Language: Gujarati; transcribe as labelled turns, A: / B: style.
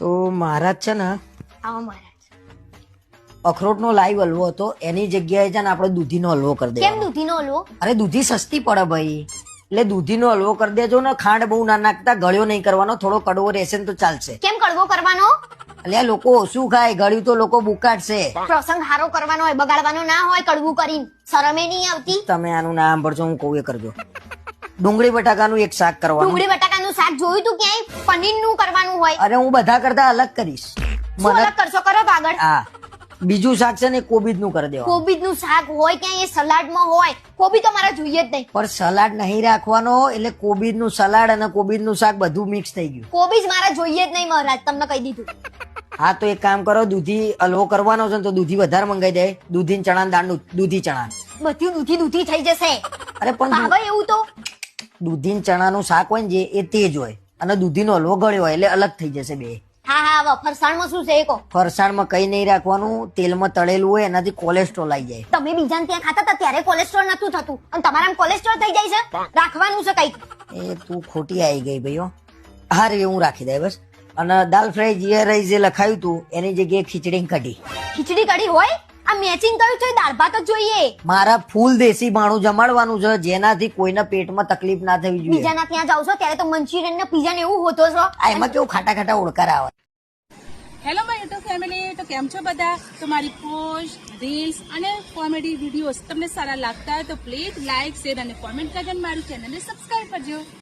A: તો મહારાજ છે ને
B: આવો મહારાજ.
A: અખરોટનો લાઈવ હલવો હતો એની જગ્યાએ છે ને આપણે દૂધીનો હલવો કરી
B: કેમ
A: દેવાનો.
B: દૂધીનો હલવો?
A: અરે દૂધી સસ્તી પડે ભાઈ. એટલે દૂધીનો હલવો કરી દેજો ને ખાંડ બહુ ના નાખતા ગળ્યો નહીં કરવાનો થોડો કડવો રહેશે ને તો ચાલશે.
B: કેમ કડવો કરવાનો?
A: એટલે લોકો ઓછું ખાય ગળ્યું તો લોકો બુકાડશે.
B: પ્રસંગ હારો કરવાનો હોય બગાડવાનો ના હોય કડવું કરીને. શરમે નહીં આવતી.
A: તમે આનું નામ સાંભળજો હું કહું એ કરજો. ડુંગળી બટાકાનું એક શાક કરવાનું.
B: ડુંગળી બટાકાનું શાક જોયું તું ક્યાંય? પનીરનું કરવાનું હોય.
A: અરે હું બધા કરતા અલગ કરીશ. મને
B: અલગ કરશો? કરો આગળ
A: હા. બીજું શાક છે ને કોબીજનું કરી દેવા
B: કોબીજનું શાક હોય ક્યાંય એ સલાડમાં હોય. કોબી તો મારા જોઈએ જ નહીં.
A: પણ સલાડ નહીં રાખવાનો એટલે કોબીજનું સલાડ અને કોબીજનું શાક બધું મિક્સ થઈ ગયું.
B: કોબીજ મારા જોઈએ જ નહીં મહારાજ. તમને કહી દીધું.
A: હા તો એક કામ કરો દૂધી હલવો કરવાનો છે ને તો દૂધી વધારે મંગાઈ દે. દૂધી ને ચણા દાળ દૂધી ચણા
B: બધું દૂધી દૂધી થઈ જશે.
A: અરે પણ
B: ભાવે એવું તો
A: દૂધી ને ચણાનું શાક હોય ને જે એ તેજ હોય. અને દૂધીનો હલવો ગળ્યો હોય એટલે અલગ થઈ જશે બે.
B: હા હા હવે ફરસાણમાં શું છે એ કહો
A: ફરસાણમાં કઈ નહીં રાખવાનું તેલમાં તળેલું હોય એનાથી કોલેસ્ટ્રોલ આવી જાય.
B: તમે બીજાને ત્યાં ખાતા હતા ત્યારે કોલેસ્ટ્રોલ નતું થતું. અને તમારા કોલેસ્ટ્રોલ થઈ જાય છે? રાખવાનું છે કંઈક.
A: એ તું ખોટી આવી ગઈ ભાઈઓ. હા રે હું રાખી દે બસ. અને દાલ ફ્રાય જીરા જે લખાયું તું એની જગ્યાએ ખીચડી કઢી.
B: ખીચડી કઢી હોય? આ મેચિંગ કયું છે દાળ ભાત જ જોઈએ.
A: મારા ફૂલ દેશી ભાણું જમાડવાનું છે જેનાથી કોઈના પેટમાં તકલીફ ના થવી જોઈએ.
B: બીજાના ત્યાં જાવ છો ત્યારે તો મંચુરિયન ને પીઝા ને એવું હોતો છો.
A: આ એમાં કેવું ખાટા ખાટા ઓળકાર આવે.
C: હેલો માય યુટ્યુબ ફેમિલી તો કેમ છો બધા? તો મારી પોસ્ટ રીલ્સ અને કોમેડી વિડીયોઝ તમને સારા લાગતા હોય તો પ્લીઝ લાઇક શેર અને કોમેન્ટ કરજો મારું ચેનલને સબસ્ક્રાઇબ કરજો.